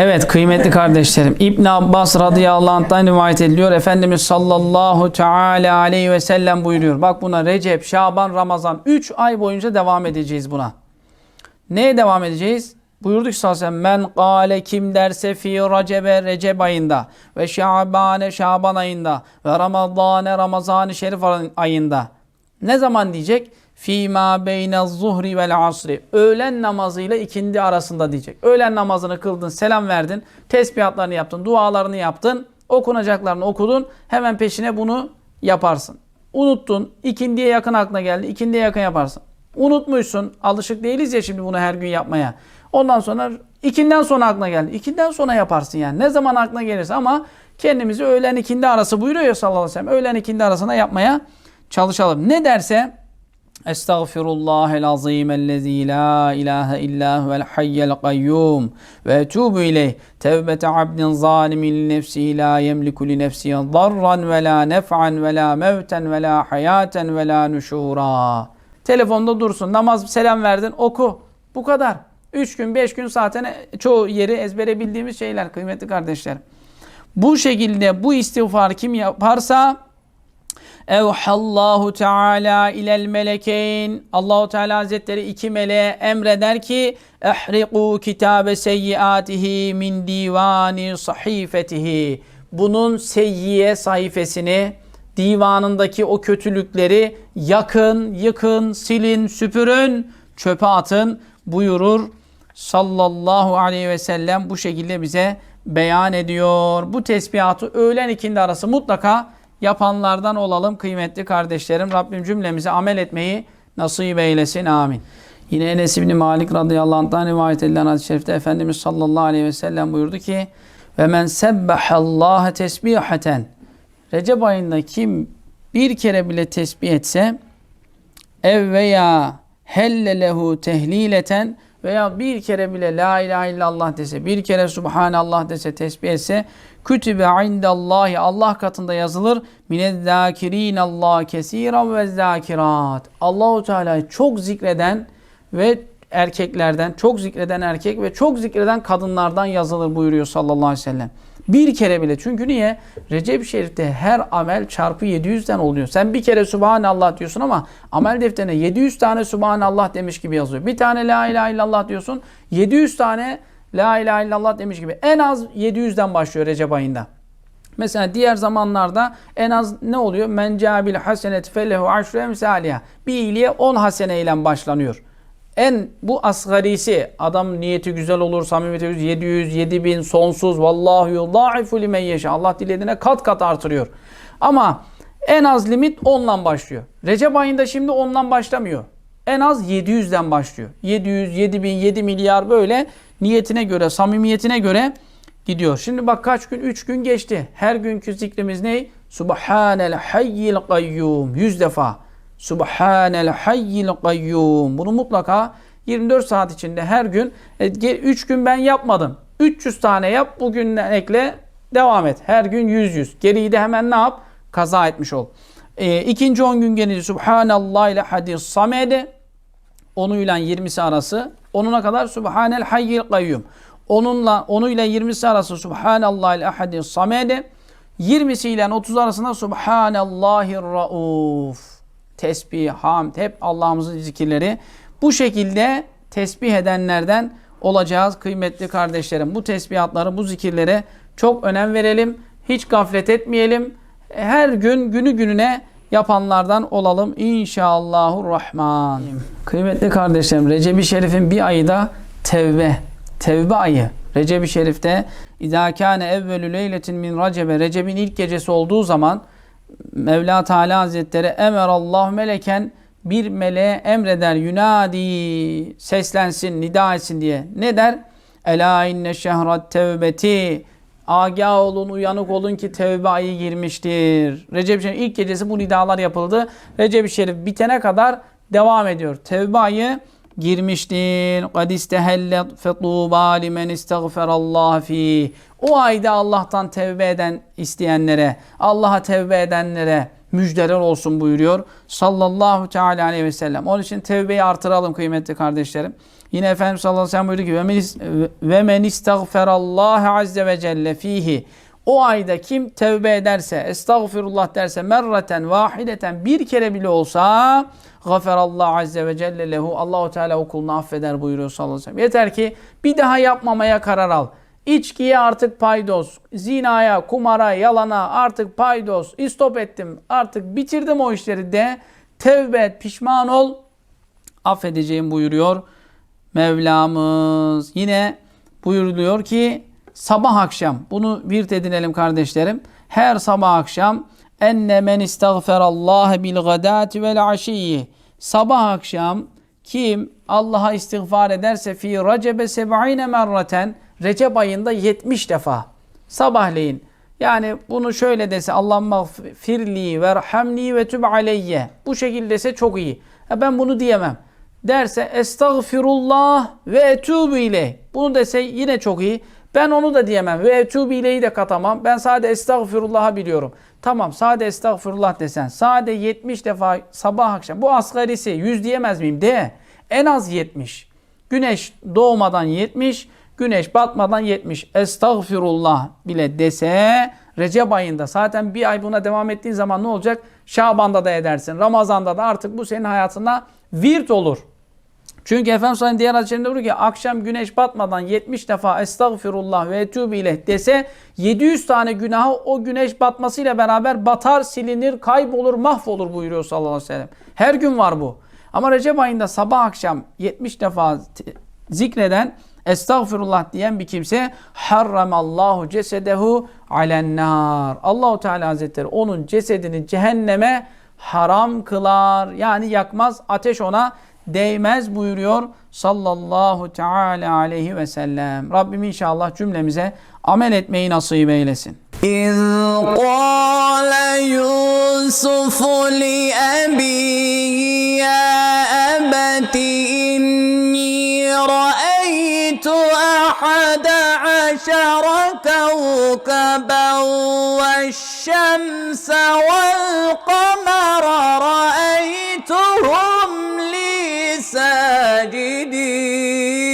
Evet kıymetli kardeşlerim İbn Abbas radıyallahu anh'tan rivayet ediliyor. Efendimiz sallallahu teala aleyhi ve sellem buyuruyor. Bak buna Recep, Şaban, Ramazan 3 ay boyunca devam edeceğiz buna. Neye devam edeceğiz? Buyurduk sallallahu men kâle kim derse fi recebe recep ayında ve şabane şaban ayında ve ramazane ramazan-ı şerif ayında. Ne zaman diyecek? Fîmâ beyne zuhri vel asri. Öğlen namazıyla ikindi arasında diyecek. Öğlen namazını kıldın, selam verdin, tesbihatlarını yaptın, dualarını yaptın, okunacaklarını okudun. Hemen peşine bunu yaparsın. Unuttun, ikindiye yakın aklına geldi, ikindiye yakın yaparsın. Unutmuşsun, alışık değiliz ya şimdi bunu her gün yapmaya. Ondan sonra ikinden sonra aklına geldi. İkinden sonra yaparsın yani. Ne zaman aklına gelirse ama kendimizi öğlen ikindi arası buyuruyor ya sallallahu aleyhi ve sellem. Öğlen ikindi arasına yapmaya çalışalım. Ne derse İlla huvel hayyel kayyum ve etûbü ileyh tevbete abdin zalimin nefsi la yemliku li nefsi darran ve la nef'an ve la mevten ve la hayaten ve la nuşura. Telefonda dursun. Namaz selam verdin oku. Bu kadar. Üç gün beş gün zaten çoğu yeri ezbere bildiğimiz şeyler kıymetli kardeşlerim. Bu şekilde bu istiğfar kim yaparsa Evhallahu Teala ilel melekeyn. Allahu Teala Hazretleri iki meleğe emreder ki ehriqu kitabe seyyiatihi min divani sahifetihi. Bunun seyyiye sayfasını divanındaki o kötülükleri yakın, yıkın, silin, süpürün, çöpe atın buyurur sallallahu aleyhi ve sellem bu şekilde bize beyan ediyor. Bu tesbihatı öğlen ikindi arası mutlaka yapanlardan olalım kıymetli kardeşlerim. Rabbim cümlemize amel etmeyi nasip eylesin. Amin. Yine Enes İbni Malik radıyallahu anh'tan rivayet edilen hadis-i şerifte Efendimiz sallallahu aleyhi ve sellem buyurdu ki ve men sebbahallaha tesbihaten Recep ayında kim bir kere bile tesbih etse ev veya helle lehu tehlileten veya bir kere bile la ilahe illallah dese, bir kere subhanallah dese, tesbih etse kütübe indallahi Allah katında yazılır minezzâkirîn Allah kesiran ve zâkirat. Allahu Teala'yı çok zikreden ve erkeklerden, çok zikreden erkek ve çok zikreden kadınlardan yazılır buyuruyor sallallahu aleyhi ve sellem. Bir kere bile. Çünkü niye? Recep-i Şerif'te her amel çarpı 700'den oluyor. Sen bir kere Subhanallah diyorsun ama amel defterine 700 tane Subhanallah demiş gibi yazıyor. Bir tane La ilahe illallah diyorsun. 700 tane La ilahe illallah demiş gibi. En az 700'den başlıyor Recep ayında. Mesela diğer zamanlarda en az ne oluyor? Men cabil hasenet felehu aşru emsaliha. Bir iyiliğe 10 hasene ile başlanıyor. En bu asgarisi adam niyeti güzel olur, samimiyeti güzel 700, 7000 sonsuz vallahu yudaifu limen yeşa. Allah dilediğine kat kat artırıyor. Ama en az limit 10'dan başlıyor. Recep ayında şimdi 10'dan başlamıyor. En az 700'den başlıyor. 700, 7000, 7 milyar böyle niyetine göre, samimiyetine göre gidiyor. Şimdi bak kaç gün? 3 gün geçti. Her günkü zikrimiz ne? Subhanel hayyil kayyum. 100 defa. Subhanel hayyil kayyum. Bunu mutlaka 24 saat içinde her gün 3 gün ben yapmadım. 300 tane yap bugünden ekle devam et. Her gün 100 100. Geriyi de hemen ne yap? Kaza etmiş ol. E, ikinci 10 gün gelince Subhanallah ile hadis samede onuyla 20'si arası onuna kadar Subhanel hayyil kayyum. Onunla onuyla 20'si arası Subhanallah ile hadis samede 20'si ile 30 arasında Subhanallahir rauf tesbih, hamd hep Allah'ımızın zikirleri. Bu şekilde tesbih edenlerden olacağız kıymetli kardeşlerim. Bu tesbihatları, bu zikirlere çok önem verelim. Hiç gaflet etmeyelim. Her gün günü gününe yapanlardan olalım inşallahurrahman. Kıymetli kardeşlerim Recep-i Şerif'in bir ayı da tevbe. Tevbe ayı. Recep-i Şerif'te İzâ kâne evvelü leyletin min Recebe Recep'in ilk gecesi olduğu zaman Mevla Teala Hazretleri emerallahu meleken bir meleğe emreder yunadi seslensin nida etsin diye. Ne der? Ela inne şehrat tevbeti Agah olun, uyanık olun ki tevbe ayı girmiştir. Recep Şerif ilk gecesi bu nidalar yapıldı. Recep Şerif bitene kadar devam ediyor. Tevbe ayı girmiştir. قَدْ اِسْتَهَلَّتْ فَطُوبَا لِمَنْ اِسْتَغْفَرَ اللّٰهِ ف۪يهِ O ayda Allah'tan tevbe eden isteyenlere, Allah'a tevbe edenlere müjdeler olsun buyuruyor. Sallallahu teala aleyhi ve sellem. Onun için tevbeyi artıralım kıymetli kardeşlerim. Yine Efendimiz sallallahu aleyhi ve sellem buyuruyor ki ve men is- ve men istagferallaha azze ve celle fihi o ayda kim tevbe ederse, estağfirullah derse, merraten, vahideten bir kere bile olsa gaferallahu azze ve celle lehu. Allahu Teala o kulunu affeder buyuruyor sallallahu aleyhi ve sellem. Yeter ki bir daha yapmamaya karar al. İçkiye artık paydos, zinaya, kumara, yalana artık paydos, istop ettim, artık bitirdim o işleri de tevbe et, pişman ol, affedeceğim buyuruyor Mevlamız. Yine buyuruluyor ki sabah akşam bunu virt edinelim kardeşlerim. Her sabah akşam enne men istagferallaha bil gadati vel aşiyyi. Sabah akşam kim Allah'a istiğfar ederse fi recebe seb'ine merraten Recep ayında 70 defa sabahleyin yani bunu şöyle dese Allah'ım firli verhamni ve tüb aleyye. Bu şekilde dese çok iyi. Ha ben bunu diyemem. Derse estağfirullah ve etûbü ileyh. Bunu dese yine çok iyi. Ben onu da diyemem. Ve etûbü ileyhi de katamam. Ben sadece estağfirullah'ı biliyorum. Tamam sade estağfirullah desen. Sade 70 defa sabah akşam. Bu asgarisi 100 diyemez miyim? De. En az 70. Güneş doğmadan 70. Güneş batmadan 70. Estağfirullah bile dese Recep ayında zaten bir ay buna devam ettiğin zaman ne olacak? Şaban'da da edersin. Ramazan'da da artık bu senin hayatına virt olur. Çünkü Efendimiz Sallallahu diğer hadislerinde buyuruyor ki akşam güneş batmadan 70 defa estağfirullah ve etûbü ileh dese 700 tane günahı o güneş batmasıyla beraber batar, silinir, kaybolur, mahvolur buyuruyor sallallahu aleyhi ve sellem. Her gün var bu. Ama Recep ayında sabah akşam 70 defa zikreden estağfirullah diyen bir kimse harramallahu cesedehu alennar. Allahu Teala Hazretleri onun cesedini cehenneme haram kılar. Yani yakmaz, ateş ona değmez buyuruyor sallallahu teala aleyhi ve sellem. Rabbim inşallah cümlemize amel etmeyi nasip eylesin. إذ قال يوسف لأبيه يا أبت إني رأيت أحد عشر كوكبا والشمس والقمر رأيتهم مجيدين